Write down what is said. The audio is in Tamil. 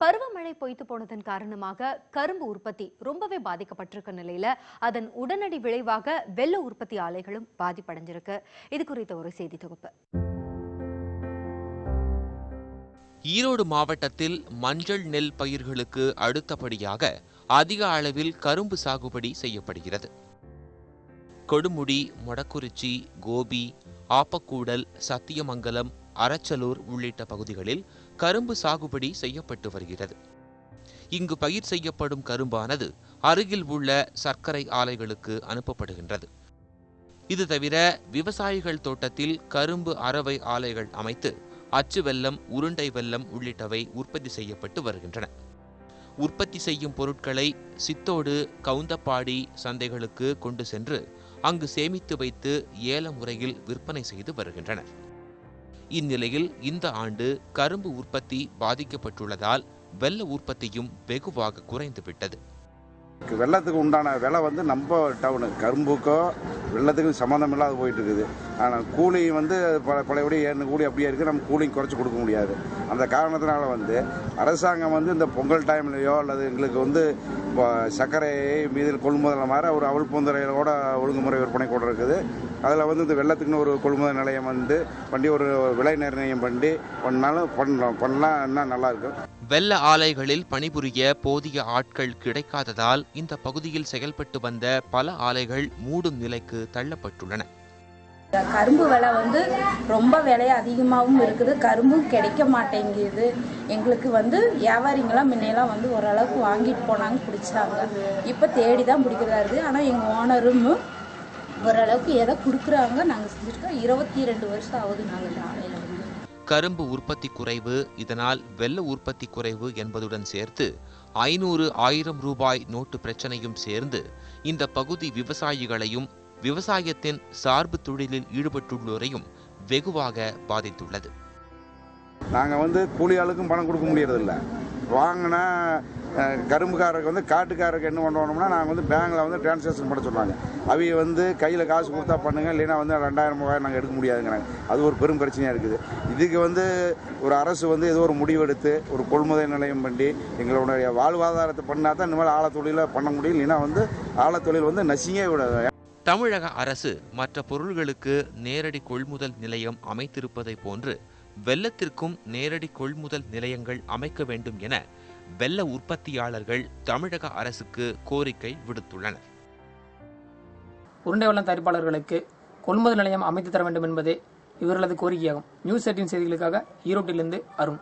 பருவமழை பொய்த்து போனதன் காரணமாக கரும்பு உற்பத்தி ரொம்பவே பாதிக்கப்பட்டிருக்க நிலையில அதன் உடனடி விளைவாக வெள்ள உற்பத்தி ஆலைகளும் பாதிப்படைஞ்சிருக்கு. இது குறித்த ஒரு செய்தி தொகுப்பு. ஈரோடு மாவட்டத்தில் மஞ்சள் நெல் பயிர்களுக்கு அடுத்தபடியாக அதிக அளவில் கரும்பு சாகுபடி செய்யப்படுகிறது. கொடுமுடி மொடக்குறிச்சி கோபி ஆப்பக்கூடல் சத்தியமங்கலம் அரச்சலூர் உள்ளிட்ட பகுதிகளில் கரும்பு சாகுபடி செய்யப்பட்டு வருகிறது. இங்கு பயிர் செய்யப்படும் கரும்பானது அருகில் உள்ள சர்க்கரை ஆலைகளுக்கு அனுப்பப்படுகின்றது. இது தவிர விவசாயிகள் தோட்டத்தில் கரும்பு அறவை ஆலைகள் அமைத்து அச்சு வெல்லம் உருண்டை வெல்லம் உள்ளிட்டவை உற்பத்தி செய்யப்பட்டு வருகின்றன. உற்பத்தி செய்யும் பொருட்களை சித்தோடு கவுந்தப்பாடி சந்தைகளுக்கு கொண்டு சென்று அங்கு சேமித்து வைத்து ஏல முறையில் விற்பனை செய்து வருகின்றனர். இந்நிலையில் இந்த ஆண்டு கரும்பு உற்பத்தி பாதிக்கப்பட்டுள்ளதால் வெள்ள உற்பத்தியும் வெகுவாக குறைந்துவிட்டது. வெள்ளத்துக்கு உண்டான விலை வந்து நம்ம டவுனு கரும்புக்கோ வெள்ளத்துக்கும் சம்மந்தம் இல்லாத போயிட்டு இருக்குது ஆனால் கூலி வந்து பல பழையபடி ஏறின கூலி அப்படியே இருக்குது நம்ம கூலிங் குறைச்சி கொடுக்க முடியாது. அந்த காரணத்தினால வந்து அரசாங்கம் வந்து இந்த பொங்கல் டைம்லையோ அல்லது எங்களுக்கு வந்து இப்போ சர்க்கரையை மீதில் கொள்முதல் மாதிரி ஒரு அவள் பூந்துறையோட ஒழுங்குமுறை விற்பனை கூட இருக்குது. அதில் வந்து இந்த வெள்ளத்துக்குன்னு ஒரு கொள்முதல் நிலையம் வந்து பண்ணி ஒரு விலை நிர்ணயம் பண்ணி பண்ணாலும் பண்ணலாம். பண்ணலாம் என்ன நல்லா இருக்கும். வெள்ள ஆலைகளில் பணிபுரிய போதிய ஆட்கள் கிடைக்காததால் இந்த பகுதியில் செயல்பட்டு வந்த பல ஆலைகள் மூடும் நிலைக்கு தள்ளப்பட்டுள்ளன. கரும்பு விலை வந்து ரொம்ப விலை அதிகமாகவும் இருக்குது. கரும்பும் கிடைக்க மாட்டேங்குது. எங்களுக்கு வந்து வியாபாரிங்களாம் முன்னையெல்லாம் வந்து ஓரளவுக்கு வாங்கிட்டு போனாங்க பிடிச்சாங்க. இப்போ தேடி தான் பிடிக்கிறதா இருக்குது. ஆனால் எங்கள் ஓனரும் ஓரளவுக்கு எதை கொடுக்குறாங்க நாங்கள் செஞ்சுருக்கோம். இருபத்தி ரெண்டு வருஷம் ஆகுது நாங்கள் இந்த ஆலையில் வந்து. கரும்பு உற்பத்தி குறைவு இதனால் வெள்ள உற்பத்தி குறைவு என்பதுடன் சேர்த்து ஐநூறு ஆயிரம் ரூபாய் நோட்டு பிரச்சனையும் சேர்ந்து இந்த பகுதி விவசாயிகளையும் விவசாயத்தின் சார்பு தொழிலில் ஈடுபட்டுள்ளோரையும் வெகுவாக பாதித்துள்ளது. நாங்கள் வந்து கூலி ஆளுக்கும் பணம் கொடுக்க முடியறதில்ல. வாங்கினா கரும்புக்காரருக்கு வந்து காட்டுக்காரருக்கு என்ன பண்ணணும்னா நாங்கள் வந்து பேங்கில் வந்து டிரான்சாக்ஷன் பண்ண சொன்னாங்க. அவங்க வந்து கையில் காசு கொடுத்தா பண்ணுங்க இல்லைன்னா வந்து ரெண்டாயிரம் மூவாயிரம் நாங்கள் எடுக்க முடியாதுங்கிறாங்க. அது ஒரு பெரும் பிரச்சனையாக இருக்குது. இதுக்கு வந்து ஒரு அரசு வந்து ஏதோ ஒரு முடிவெடுத்து ஒரு கொள்முதல் நிலையம் பண்ணி எங்களுடைய வாழ்வாதாரத்தை பண்ணால் தான் இந்த மாதிரி ஆழத்தொழிலை பண்ண முடியும். இல்லைன்னா வந்து ஆழத்தொழில் வந்து நசிங்கே விடாது. தமிழக அரசு மற்ற பொருள்களுக்கு நேரடி கொள்முதல் நிலையம் அமைத்திருப்பதை போன்று வெள்ளத்திற்கும் நேரடி கொள்முதல் நிலையங்கள் அமைக்க வேண்டும் என வெள்ள உற்பத்தியாளர்கள் தமிழக அரசுக்கு கோரிக்கை விடுத்துள்ளனர். உருண்டை வெள்ளம் தயாரிப்பாளர்களுக்கு கொள்முதல் நிலையம் அமைத்து தர வேண்டும் என்பதே இவர்களது கோரிக்கையாகும். நியூஸ் எயிட்டின் செய்திகளுக்காக ஈரோட்டிலிருந்து அருண்.